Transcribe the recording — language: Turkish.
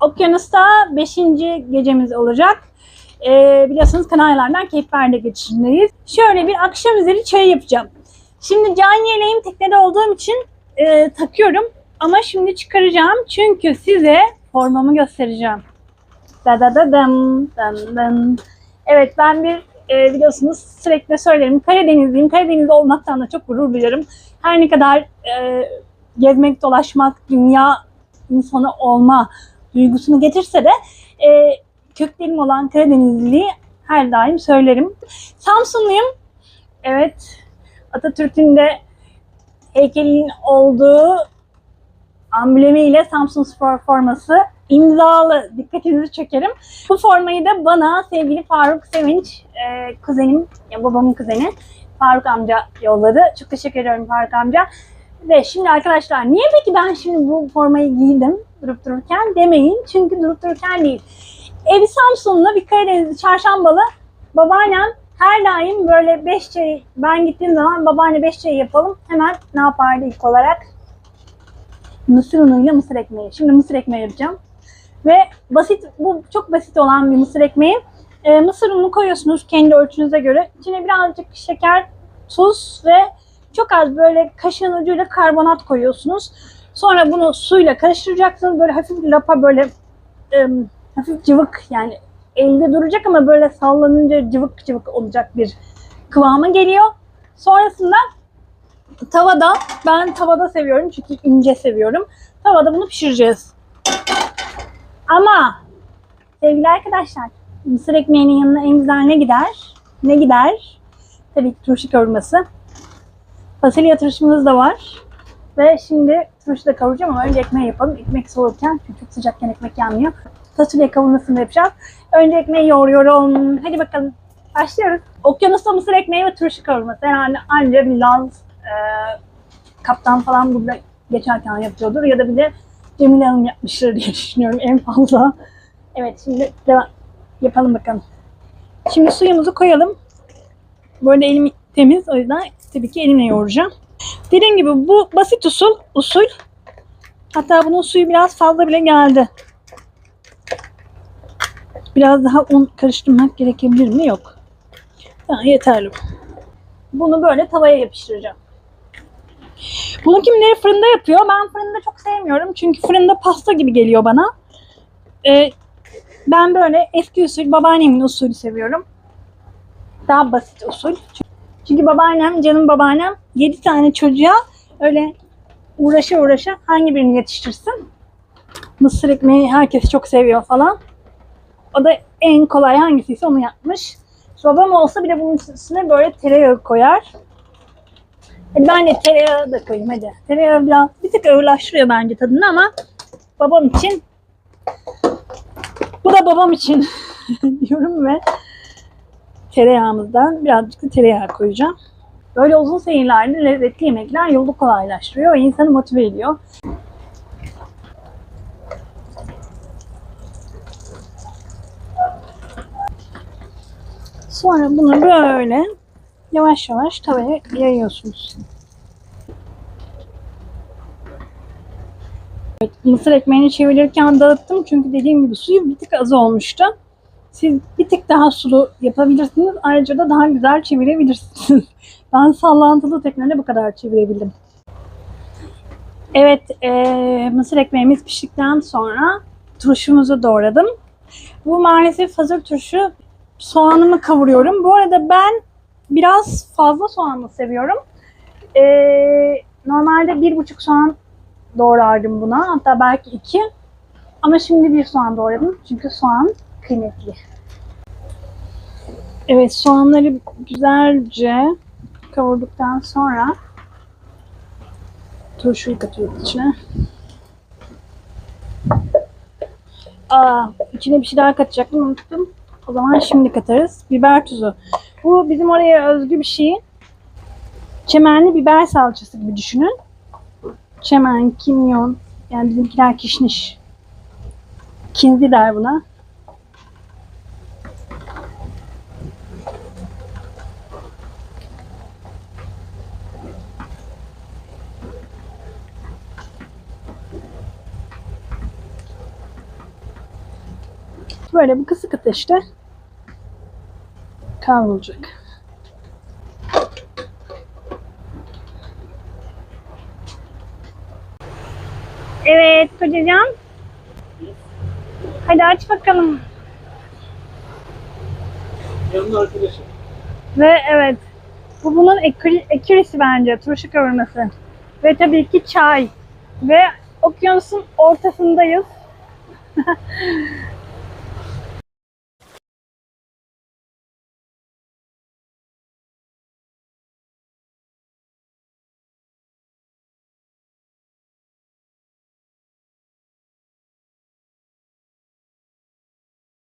Okyanus'ta 5. gecemiz olacak. Ee, biliyorsunuz Kanaryalardan Cape Verde. Şöyle bir akşam üzeri çay yapacağım. Şimdi can yeleğim teknede olduğum için e, takıyorum. Ama şimdi çıkaracağım. Çünkü size formamı göstereceğim. Da da da dım, dım dım. Evet ben bir e, biliyorsunuz sürekli söylerim. Karadenizliyim. Karadeniz olmaktan da çok gurur duyarım. Her ne kadar e, gezmek, dolaşmak, dünya insanı olma duygusunu getirse de e, köklerim olan Karadenizliliği her daim söylerim. Samsunluyum. Evet. Atatürk'ün de heykelinin olduğu amblemiyle Samsun Spor forması imzalı. Dikkatinizi çekerim. Bu formayı da bana sevgili Faruk Sevinç, e, kuzenim, ya babamın kuzeni Faruk amca yolladı. Çok teşekkür ediyorum Faruk amca. Ve şimdi arkadaşlar niye peki ben şimdi bu formayı giydim durup dururken demeyin. Çünkü durup dururken değil. Evi Samsun'da bir Karadenizli çarşambalı babaannem her daim böyle beş çay ben gittiğim zaman babaanne beş çay yapalım. Hemen ne yapardı ilk olarak? Mısır unuyla mısır ekmeği. Şimdi mısır ekmeği yapacağım. Ve basit, bu çok basit olan bir mısır ekmeği. Ee, mısır ununu koyuyorsunuz kendi ölçünüze göre. İçine birazcık şeker, tuz ve çok az böyle kaşığın ucuyla karbonat koyuyorsunuz. Sonra bunu suyla karıştıracaksınız. Böyle hafif lapa böyle e, hafif cıvık yani elde duracak ama böyle sallanınca cıvık cıvık olacak bir kıvama geliyor. Sonrasında tavada, ben tavada seviyorum çünkü ince seviyorum. Tavada bunu pişireceğiz. Ama sevgili arkadaşlar, mısır ekmeğinin yanına en güzel ne gider? Ne gider? Tabii ki turşu kavurması. Fasulye turşumuz da var. Ve şimdi turşu da kavuracağım ama önce ekmeği yapalım. Ekmek soğurken çünkü çok sıcakken ekmek yanmıyor. Fasulye kavurmasını yapacağız. Önce ekmeği yoğuruyorum. Hadi bakalım. Başlıyoruz. Okyanusta mısır ekmeği ve turşu kavurması. Herhalde anca Laz e, kaptan falan burada geçerken yapıyordur. Ya da bir de Cemile Hanım yapmıştır diye düşünüyorum en fazla. Evet şimdi devam. Yapalım bakalım. Şimdi suyumuzu koyalım. Arada elim temiz o yüzden tabii ki elimle yoğuracağım. Dediğim gibi bu basit usul. usul. Hatta bunun suyu biraz fazla bile geldi. Biraz daha un karıştırmak gerekebilir mi? Yok. Ha, yeterli. Bunu böyle tavaya yapıştıracağım. Bunu kimileri fırında yapıyor. Ben fırında çok sevmiyorum. Çünkü fırında pasta gibi geliyor bana. Ee, ben böyle eski usul, babaannemin usulü seviyorum. Daha basit usul. Çünkü babaannem, canım babaannem 7 tane çocuğa öyle uğraşa uğraşa hangi birini yetiştirsin. Mısır ekmeği herkes çok seviyor falan. O da en kolay hangisiyse onu yapmış. Babam olsa bile bunun üstüne böyle tereyağı koyar. Hadi ben de tereyağı da koyayım hadi. Tereyağı biraz bir tık ağırlaştırıyor bence tadını ama babam için bu da babam için diyorum ve tereyağımızdan birazcık da tereyağı koyacağım. Böyle uzun seyirlerde lezzetli yemekler yolu kolaylaştırıyor ve insanı motive ediyor. Sonra bunu böyle yavaş yavaş tavaya yayıyorsunuz. Evet, mısır ekmeğini çevirirken dağıttım çünkü dediğim gibi suyu bir tık az olmuştu. Siz bir tık daha sulu yapabilirsiniz. Ayrıca da daha güzel çevirebilirsiniz. ben sallantılı tekneyle bu kadar çevirebildim. Evet, e, mısır ekmeğimiz piştikten sonra turşumuzu doğradım. Bu maalesef hazır turşu. Soğanımı kavuruyorum. Bu arada ben biraz fazla soğanlı seviyorum. E, normalde bir buçuk soğan doğrardım buna. Hatta belki iki. Ama şimdi bir soğan doğradım. Çünkü soğan kıymetli. Evet soğanları güzelce kavurduktan sonra turşuyu katıyoruz içine. Aa, içine bir şey daha katacaktım unuttum. O zaman şimdi katarız. Biber tuzu. Bu bizim oraya özgü bir şey. Çemenli biber salçası gibi düşünün. Çemen, kimyon, yani bizimkiler kişniş. Kinzi der buna. Böyle bu kısık ateşte kavrulacak. Evet kocacığım. Hadi aç bakalım. Yanında arkadaşım. Ve evet. Bu bunun ekürisi bence. Turşu kavurması. Ve tabii ki çay. Ve okyanusun ortasındayız.